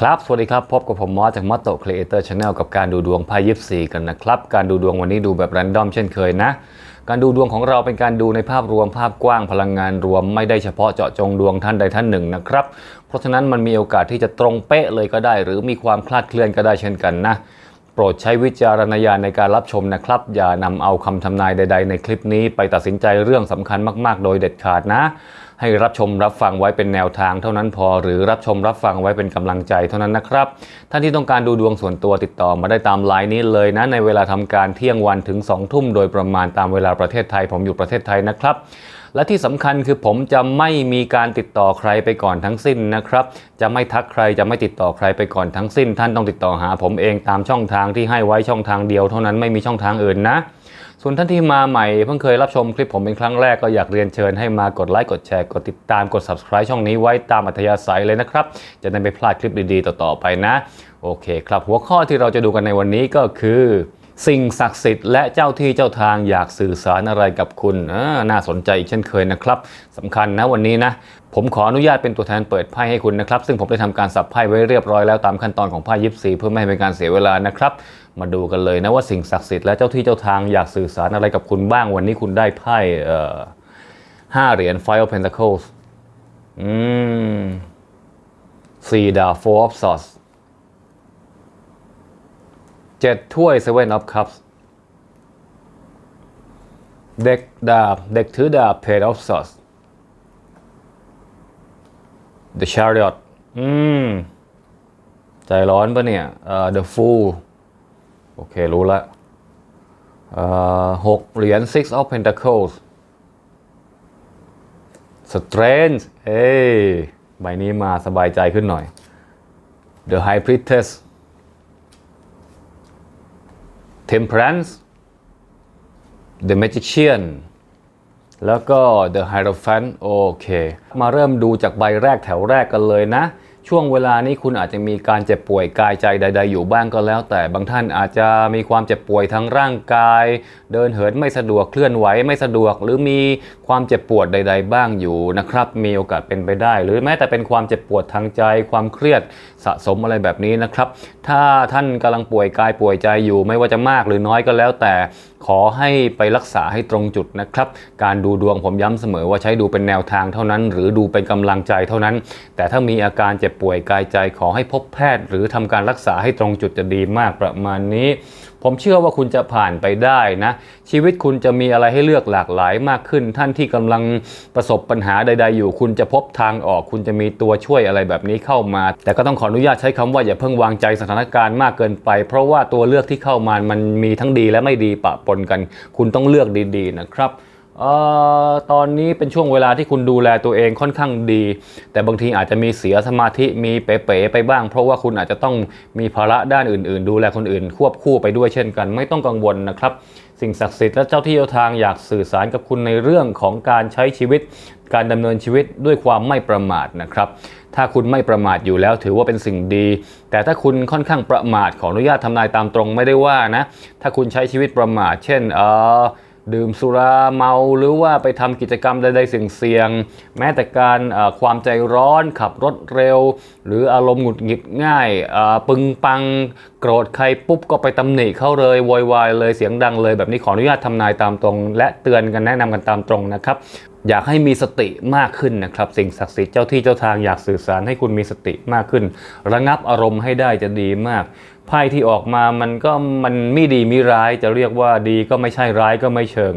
ครับ สวัสดีครับ พบกับผมมอสจากมอสโตครีเอเตอร์ชาแนลกับการดูดวงไพ่ยิปซีกันนะครับ การดูดวงวันนี้ดูแบบแรนดอมเช่นเคยนะ การดูดวงของเราเป็นการดูในภาพรวมภาพกว้างพลังงานรวมไม่ได้เฉพาะเจาะจงดวงท่านใดท่านหนึ่งนะครับ เพราะฉะนั้นมันมีโอกาสที่จะตรงเป๊ะเลยก็ได้ หรือมีความคลาดเคลื่อนก็ได้เช่นกันนะโปรดใช้วิจารณญาณในการรับชมนะครับ อย่านำเอาคำทำนายใด ๆ ในคลิปนี้ไปตัดสินใจเรื่องสำคัญมาก ๆ โดยเด็ดขาดนะ ให้รับชมรับฟังไว้เป็นแนวทางเท่านั้นพอ หรือรับชมรับฟังไว้เป็นกำลังใจเท่านั้นนะครับท่านที่ต้องการดูดวงส่วนตัวติดต่อมาได้ตามไลน์นี้เลยนะในเวลาทำการเที่ยงวันถึง 2 ทุ่มโดยประมาณตามเวลาประเทศไทย ผมอยู่ประเทศไทยนะครับและที่สำคัญคือผมจะไม่มีการติดต่อใครไปก่อนทั้งสิ้นนะครับ จะไม่ทักใครจะไม่ติดต่อใครไปก่อนทั้งสิ้น ท่านต้องติดต่อหาผมเองตามช่องทางที่ให้ไว้ช่องทางเดียวเท่านั้นไม่มีช่องทางอื่นนะ ส่วนท่านที่มาใหม่เพิ่งเคยรับชมคลิปผมเป็นครั้งแรกก็อยากเรียนเชิญให้มากดไลค์กดแชร์กดติดตามกด subscribe ช่องนี้ไว้ตามอัธยาศัยเลยนะครับ จะได้ไม่พลาดคลิปดีๆ ต่อๆไปนะ โอเคครับหัวข้อที่เราจะดูกันในวันนี้ก็คือ สิ่งศักดิ์สิทธิ์และเจ้าที่เจ้าทางอยากสื่อสารอะไรกับคุณน่าสนใจอีกเช่นเคยนะครับสำคัญนะวันนี้นะผมขออนุญาตเป็นตัวแทนเปิดไพ่ให้คุณนะครับ ซึ่งผมได้ทำการสับไพ่ไว้เรียบร้อยแล้วตามขั้นตอนของไพ่ยิปซีเพื่อไม่ให้เป็นการเสียเวลานะครับ มาดูกันเลยนะว่าสิ่งศักดิ์สิทธิ์และเจ้าที่เจ้าทางอยากสื่อสารอะไรกับคุณบ้างวันนี้คุณได้ไพ่ห้าเหรียญ Five of Pentacles อืมสี่ดาบ Four of Swords เจ็ดถ้วย Seven of Cups เด็กดาบ เด็กถือดาบ Page of Swords The Chariot อืม ใจร้อนปะเนี่ยเอ่อ The Fool โอเค รู้ละเอ่อหกเหรียญ Six of Pentacles Strange เอ้ยใบนี้มาสบายใจขึ้นหน่อย The High Priestess Temperance The Magician แล้วก็ The Hierophant โอเค มาเริ่มดูจากใบแรกแถวแรกกันเลยนะ ช่วงเวลานี้คุณอาจจะมีการเจ็บป่วยกายใจใด ๆ อยู่บ้างก็แล้ว แต่บางท่านอาจจะมีความเจ็บป่วยทั้งร่างกาย เดินเหินไม่สะดวกเคลื่อนไหวไม่สะดวก หรือมีความเจ็บปวดใด ๆ บ้างอยู่นะครับ มีโอกาสเป็นไปได้ หรือแม้แต่เป็นความเจ็บปวดทางใจ ความเครียดสะสมอะไรแบบนี้นะครับ ถ้าท่านกำลังป่วยกายป่วยใจอยู่ไม่ว่าจะมากหรือน้อยก็แล้วแต่ ขอให้ไปรักษาให้ตรงจุดนะครับ การดูดวงผมย้ำเสมอว่าใช้ดูเป็นแนวทางเท่านั้น หรือดูเป็นกำลังใจเท่านั้น แต่ถ้ามีอาการเจ็บป่วยกายใจขอให้พบแพทย์ หรือทำการรักษาให้ตรงจุดจะดีมากประมาณนี้ ผมเชื่อว่าคุณจะผ่านไปได้นะ ชีวิตคุณจะมีอะไรให้เลือกหลากหลายมากขึ้น ท่านที่กำลังประสบปัญหาใด ๆ อยู่ คุณจะพบทางออก คุณจะมีตัวช่วยอะไรแบบนี้เข้ามา แต่ก็ต้องขออนุญาตใช้คำว่าอย่าเพิ่งวางใจสถานการณ์มากเกินไป เพราะว่าตัวเลือกที่เข้ามามันมีทั้งดีและไม่ดีปะปนกัน คุณต้องเลือกดีๆนะครับ ออตอนนี้เป็นช่วงเวลาที่คุณดูแลตัวเองค่อนข้างดี แต่บางทีอาจจะมีเสียสมาธิมีเป๋ๆไปบ้าง เพราะว่าคุณอาจจะต้องมีภาระด้านอื่น ๆ ดูแลคนอื่น ควบคู่ไปด้วยเช่นกัน ไม่ต้องกังวลนะครับ สิ่งศักดิ์สิทธิ์และเจ้าที่เจ้าทางอยากสื่อสารกับคุณในเรื่องของการใช้ชีวิต การดำเนินชีวิตด้วยความไม่ประมาทนะครับถ้าคุณไม่ประมาทอยู่แล้วถือว่าเป็นสิ่งดี แต่ถ้าคุณค่อนข้างประมาทขออนุญาตทำนายตามตรงไม่ได้ว่านะถ้าคุณใช้ชีวิตประมาท เช่นเออ ดื่มสุราเมาหรือว่าไปทำกิจกรรมใดๆเสี่ยงๆแม้แต่การความใจร้อนขับรถเร็ว หรืออารมณ์หงุดหงิดง่ายปึงปังโกรธใครปุ๊บก็ไปตำหนิเขาเลยโวยวายเลยเสียงดังเลย แบบนี้ขออนุญาตทำนายตามตรง และเตือนกันแนะนำกันตามตรงนะครับอยากให้มีสติมากขึ้นนะครับ สิ่งศักดิ์สิทธิ์เจ้าที่เจ้าทางอยากสื่อสารให้คุณมีสติมากขึ้น ระงับอารมณ์ให้ได้จะดีมาก ไพ่ที่ออกมามันก็มันไม่ดีม่ร้ายจะเรียกว่าดีก็ไม่ใช่ร้ายก็ไม่เชิง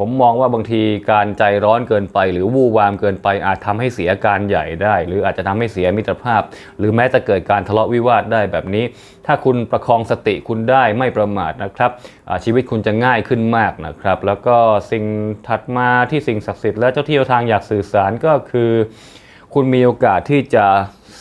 ผมมองว่าบางทีการใจร้อนเกินไป หรือวู่วามเกินไปอาจทำให้เสียการใหญ่ได้ หรืออาจจะทำให้เสียมิตรภาพ หรือแม้จะเกิดการทะเลาะวิวาทได้แบบนี้ ถ้าคุณประคองสติคุณได้ไม่ประมาทนะครับชีวิตคุณจะง่ายขึ้นมากนะครับ แล้วก็สิ่งถัดมาที่สิ่งศักดิ์สิทธิ์และเจ้าที่เจ้าทางอยากสื่อสารก็คือ คุณมีโอกาสที่จะ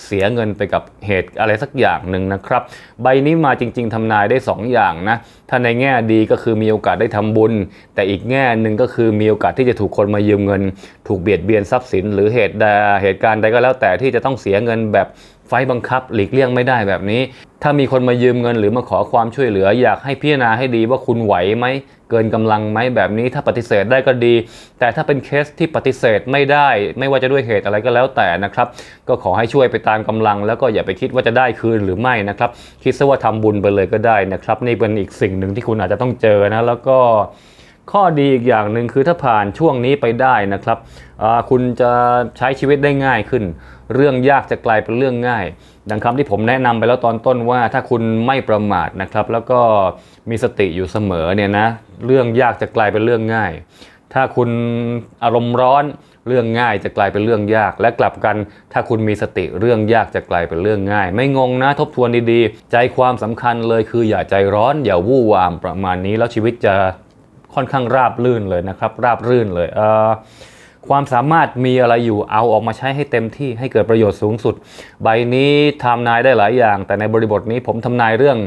เสียเงินไปกับเหตุอะไรสักอย่างหนึ่งนะครับ ใบนี้มาจริง ๆทำนายได้ 2 อย่างนะ ถ้าในแง่ดีก็คือมีโอกาสได้ทำบุญ แต่อีกแง่หนึ่งก็คือมีโอกาสที่จะถูกคนมายืมเงิน ถูกเบียดเบียนทรัพย์สิน หรือเหตุใดเหตุการณ์ใดก็แล้วแต่ที่จะต้องเสียเงินแบบ ไฟบังคับหลีกเลี่ยงไม่ได้แบบนี้ ถ้ามีคนมายืมเงินหรือมาขอความช่วยเหลือ อยากให้พิจารณาให้ดีว่าคุณไหวไหม เกินกำลังไหมแบบนี้ถ้าปฏิเสธได้ก็ดี แต่ถ้าเป็นเคสที่ปฏิเสธไม่ได้ ไม่ว่าจะด้วยเหตุอะไรก็แล้วแต่นะครับ ก็ขอให้ช่วยไปตามกำลัง แล้วก็อย่าไปคิดว่าจะได้คืนหรือไม่นะครับ คิดซะว่าทำบุญไปเลยก็ได้นะครับ นี่เป็นอีกสิ่งหนึ่งที่คุณอาจจะต้องเจอนะแล้วก็ ข้อดีอีกอย่างหนึ่งคือถ้าผ่านช่วงนี้ไปได้นะครับคุณจะใช้ชีวิตได้ง่ายขึ้น เรื่องยากจะกลายเป็นเรื่องง่าย ดังคำที่ผมแนะนำไปแล้วตอนต้นว่าถ้าคุณไม่ประมาทนะครับ แล้วก็มีสติอยู่เสมอเนี่ยนะเรื่องยากจะกลายเป็นเรื่องง่าย ถ้าคุณอารมณ์ร้อนเรื่องง่ายจะกลายเป็นเรื่องยาก และกลับกันถ้าคุณมีสติเรื่องยากจะกลายเป็นเรื่องง่าย ไม่งงนะทบทวนดีๆ ใจความสำคัญเลยคืออย่าใจร้อน อย่าวู่วามประมาณนี้แล้วชีวิตจะ ค่อนข้างราบลื่นเลยนะครับ ราบรื่นเลยเความสามารถมีอะไรอยู่เอาออกมาใช้ให้เต็มที่ให้เกิดประโยชน์สูงสุด ใบนี้ทำนายได้หลายอย่าง แต่ในบริบทนี้ผมทำนายเรื่อง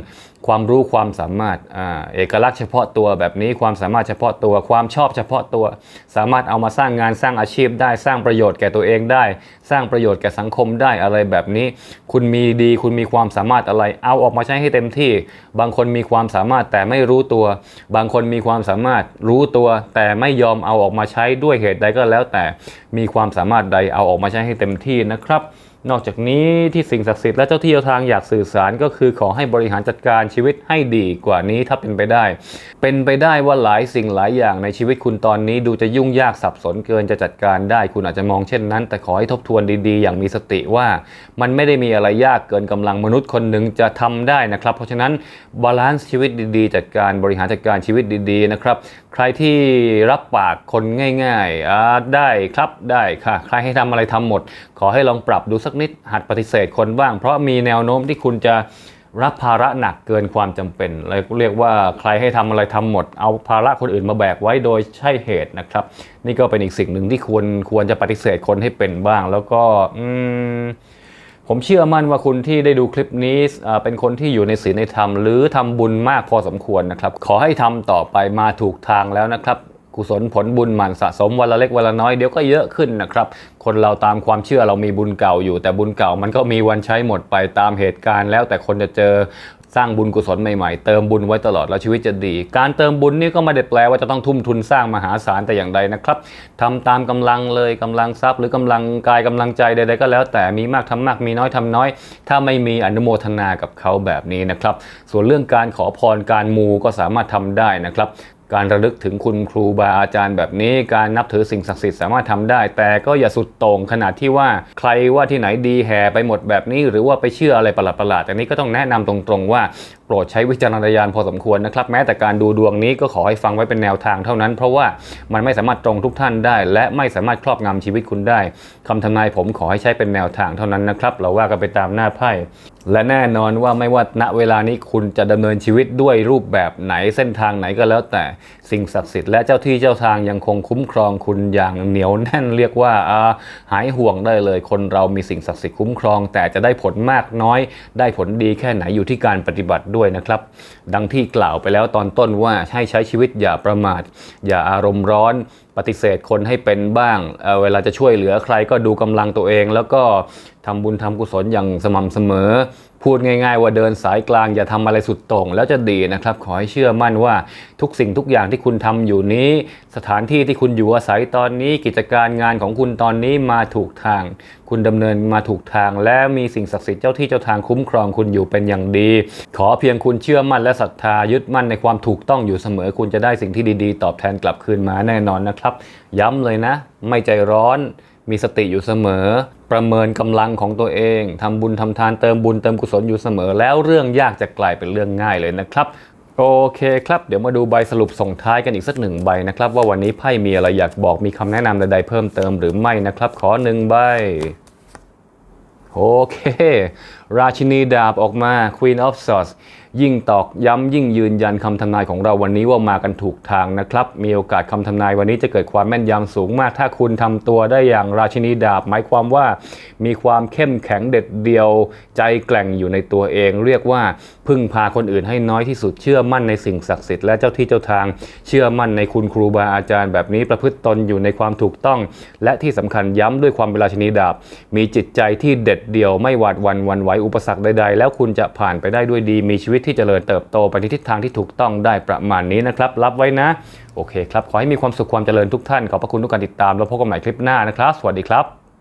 ความรู้ความสามารถอเอกลักษณ์เฉพาะตัวแบบนี้ความสามารถเฉพาะตัว ความชอบเฉพาะตัว สามารถเอามาสร้างงานสร้างอาชีพได้สร้างประโยชน์แก่ตัวเองได้ สร้างประโยชน์แก่สังคมได้อะไรแบบนี้ คุณมีดี คุณมีความสามารถอะไร เอาออกมาใช้ให้เต็มที่ บางคนมีความสามารถแต่ไม่รู้ตัว บางคนมีความสามารถรู้ตัว แต่ไม่ยอมเอาออกมาใช้ด้วยเหตุใดก็แล้วแต่มีความสามารถใดเอาออกมาใช้ให้เต็มที่นะครับนอกจากนี้ที่สิ่งศักดิ์สิทธิ์และเจ้าที่เจ้าทางอยากสื่อสารก็คือขอให้บริหารจัดการชีวิตให้ดีกว่านี้ถ้าเป็นไปได้ เป็นไปได้ว่าหลายสิ่งหลายอย่างในชีวิตคุณตอนนี้ดูจะยุ่งยากสับสนเกินจะจัดการได้ คุณอาจจะมองเช่นนั้น แต่ขอให้ทบทวนดีๆ อย่างมีสติว่า มันไม่ได้มีอะไรยากเกินกำลังมนุษย์คนหนึ่งจะทำได้นะครับ เพราะฉะนั้นบาลานซ์ชีวิตดีๆ จัดการบริหารจัดการชีวิตดีๆนะครับใครที่รับปากคนง่ายๆได้ครับได้ค่ะ ใครให้ทำอะไรทำหมด ขอให้ลองปรับดูสัักนิดหัดปฏิเสธคนบ้าง เพราะมีแนวโน้มที่คุณจะรับภาระหนักเกินความจำเป็นเลยเรียกว่าใครให้ทำอะไรทำหมด เอาภาระคนอื่นมาแบกไว้โดยใช่เหตุนะครับ นี่ก็เป็นอีกสิ่งหนึ่งที่ควรควรจะปฏิเสธคนให้เป็นบ้าง แล้วก็อืมผมเชื่อมั่นว่าคุณที่ได้ดูคลิปนี้เป็นคนที่อยู่ในศีลในธรรม หรือทำบุญมากพอสมควรนะครับ ขอให้ทำต่อไปมาถูกทางแล้วนะครับ กุศลผลบุญหมั่นสะสมวันละเล็กวันละน้อยเดี๋ยวก็เยอะขึ้นนะครับ คนเราตามความเชื่อเรามีบุญเก่าอยู่ แต่บุญเก่ามันก็มีวันใช้หมดไปตามเหตุการณ์ แล้วแต่คนจะเจอสร้างบุญกุศลใหม่ๆ เติมบุญไว้ตลอดแล้วชีวิตจะดี การเติมบุญนี่ก็ไม่ได้แปลว่าจะต้องทุ่มทุนสร้างมหาศาลแต่อย่างใดนะครับทำตามกำลังเลยกำลังทรัพย์หรือกำลังกายกำลังใจใดๆก็แล้ว แต่มีมากทำมากมีน้อยทำน้อย ถ้าไม่มีอนุโมทนากับเขาแบบนี้นะครับ ส่วนเรื่องการขอพรการมูก็สามารถทำได้นะครับ การระลึกถึงคุณครูบาอาจารย์แบบนี้ การนับถือสิ่งศักดิ์สิทธิ์สามารถทำได้ แต่ก็อย่าสุดโต่งขนาดที่ว่าใครว่าที่ไหนดีแห่ไปหมดแบบนี้ หรือว่าไปเชื่ออะไรประหลาดๆแต่นี้ก็ต้องแนะนำตรงๆว่า โปรดใช้วิจารณญาณพอสมควรนะครับ แม้แต่การดูดวงนี้ก็ขอให้ฟังไว้เป็นแนวทางเท่านั้น เพราะว่ามันไม่สามารถตรงทุกท่านได้ และไม่สามารถครอบงำชีวิตคุณได้คำทำนายผมขอให้ใช้เป็นแนวทางเท่านั้นนะครับ เราว่ากันไปตามหน้าไพ่และแน่นอนว่าไม่ว่าณเวลานี้คุณจะดำเนินชีวิตด้วยรูปแบบไหนเส้นทางไหนก็แล้ว แต่สิ่งศักดิ์สิทธิ์และเจ้าที่เจ้าทางยังคงคุ้มครองคุณอย่างเหนียวแน่นเรียกว่าอ่าหายห่วงได้เลย คนเรามีสิ่งศักดิ์สิทธิ์คุ้มครอง แต่จะได้ผลมากน้อย ได้ผลดีแค่ไหนอยู่ที่การปฏิบัติด้วย้วยนะครับ ดังที่กล่าวไปแล้วตอนต้นว่าให้ใช้ชีวิตอย่าประมาท อย่าอารมณ์ร้อน ปฏิเสธคนให้เป็นบ้างเเวลาจะช่วยเหลือใครก็ดูกำลังตัวเอง แล้วก็ทำบุญทำกุศลอย่างสม่ำเสมอ พูดง่าย ๆ ว่าเดินสายกลางอย่าทำอะไรสุดโต่งแล้วจะดีนะครับ ขอให้เชื่อมั่นว่าทุกสิ่งทุกอย่างที่คุณทำอยู่นี้ สถานที่ที่คุณอยู่อาศัยตอนนี้ กิจการงานของคุณตอนนี้มาถูกทาง คุณดำเนินมาถูกทาง และมีสิ่งศักดิ์สิทธิ์เจ้าที่เจ้าทางคุ้มครองคุณอยู่เป็นอย่างดี ขอเพียงคุณเชื่อมั่นและศรัทธายึดมั่นในความถูกต้องอยู่เสมอ คุณจะได้สิ่งที่ดี ๆ ตอบแทนกลับคืนมาแน่นอนนะครับย้ำเลยนะ ไม่ใจร้อน มีสติอยู่เสมอ ประเมินกำลังของตัวเองทำบุญทำทานเติมบุญเติมกุศลอยู่เสมอ แล้วเรื่องยากจะกลายเป็นเรื่องง่ายเลยนะครับโอเคครับ เดี๋ยวมาดูใบสรุปส่งท้ายกันอีกสักหนึ่งใบนะครับ ว่าวันนี้ไพ่มีอะไรอยากบอกมีคำแนะนำใดๆเพิ่มเติมหรือไม่นะครับ ขอหนึ่งใบ โอเค ราชินีดาบออกมา Queen of Swords ยิ่งตอกย้ำยิ่งยืนยันคำทำนายของเราวันนี้ว่ามากันถูกทางนะครับ มีโอกาสคำทำนายวันนี้จะเกิดความแม่นยำสูงมาก ถ้าคุณทำตัวได้อย่างราชินีดาบ หมายความว่ามีความเข้มแข็งเด็ดเดียว ใจแกร่งอยู่ในตัวเอง เรียกว่าพึ่งพาคนอื่นให้น้อยที่สุดเชื่อมั่นในสิ่งศักดิ์สิทธิ์และเจ้าที่เจ้าทาง เชื่อมั่นในคุณครูบาอาจารย์แบบนี้ประพฤติตนอยู่ในความถูกต้อง และที่สำคัญย้ำด้วยความเป็นราชินีดาบ มีจิตใจที่เด็ดเดียวไม่หวาดวันวันไหวอุปสรรคใด ๆ แล้วคุณจะผ่านไปได้ด้วยดี มีชีวิตที่เจริญเติบโตไปในทิศทางที่ถูกต้องได้ประมาณนี้นะครับ รับไว้นะ โอเคครับ ขอให้มีความสุขความเจริญทุกท่าน ขอบพระคุณทุกการติดตาม แล้วพบกันใหม่คลิปหน้านะครับ สวัสดีครับ